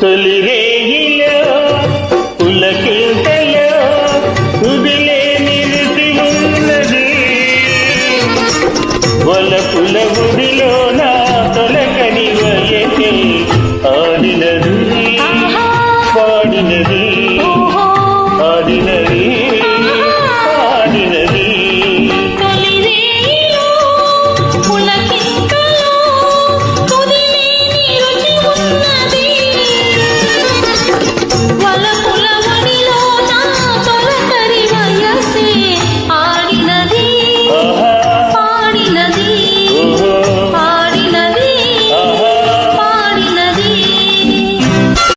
తొలిరేయిలో పులకింతలో ఉదిలే నిలిసి ఉన్నది వలపుల గుడిలో